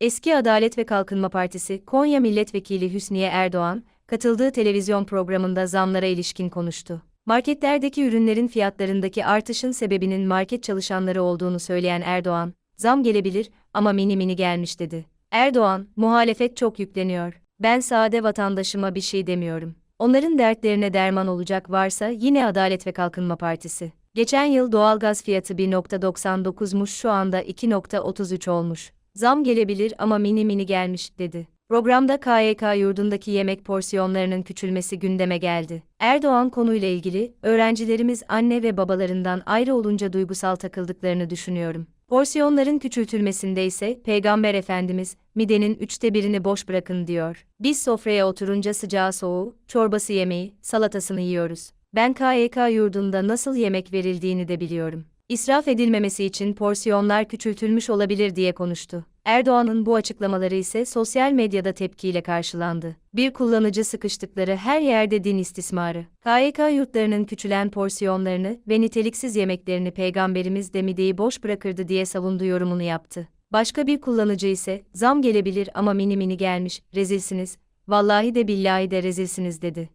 Eski Adalet ve Kalkınma Partisi Konya Milletvekili Hüsniye Erdoğan, katıldığı televizyon programında zamlara ilişkin konuştu. Marketlerdeki ürünlerin fiyatlarındaki artışın sebebinin market çalışanları olduğunu söyleyen Erdoğan, zam gelebilir ama mini mini gelmiş dedi. Erdoğan, muhalefet çok yükleniyor. Ben sade vatandaşıma bir şey demiyorum. Onların dertlerine derman olacak varsa yine Adalet ve Kalkınma Partisi. Geçen yıl doğalgaz fiyatı 1.99'muş şu anda 2.33 olmuş. Zam gelebilir ama mini mini gelmiş, dedi. Programda KYK yurdundaki yemek porsiyonlarının küçülmesi gündeme geldi. Erdoğan konuyla ilgili, öğrencilerimiz anne ve babalarından ayrı olunca duygusal takıldıklarını düşünüyorum. Porsiyonların küçültülmesinde ise Peygamber Efendimiz, midenin üçte birini boş bırakın diyor. Biz sofraya oturunca sıcağı soğuğu, çorbası yemeği, salatasını yiyoruz. Ben KYK yurdunda nasıl yemek verildiğini de biliyorum. İsraf edilmemesi için porsiyonlar küçültülmüş olabilir diye konuştu. Erdoğan'ın bu açıklamaları ise sosyal medyada tepkiyle karşılandı. Bir kullanıcı sıkıştıkları her yerde din istismarı. KYK yurtlarının küçülen porsiyonlarını ve niteliksiz yemeklerini peygamberimiz de mideyi boş bırakırdı diye savundu yorumunu yaptı. Başka bir kullanıcı ise, zam gelebilir ama mini mini gelmiş, rezilsiniz, vallahi de billahi de rezilsiniz dedi.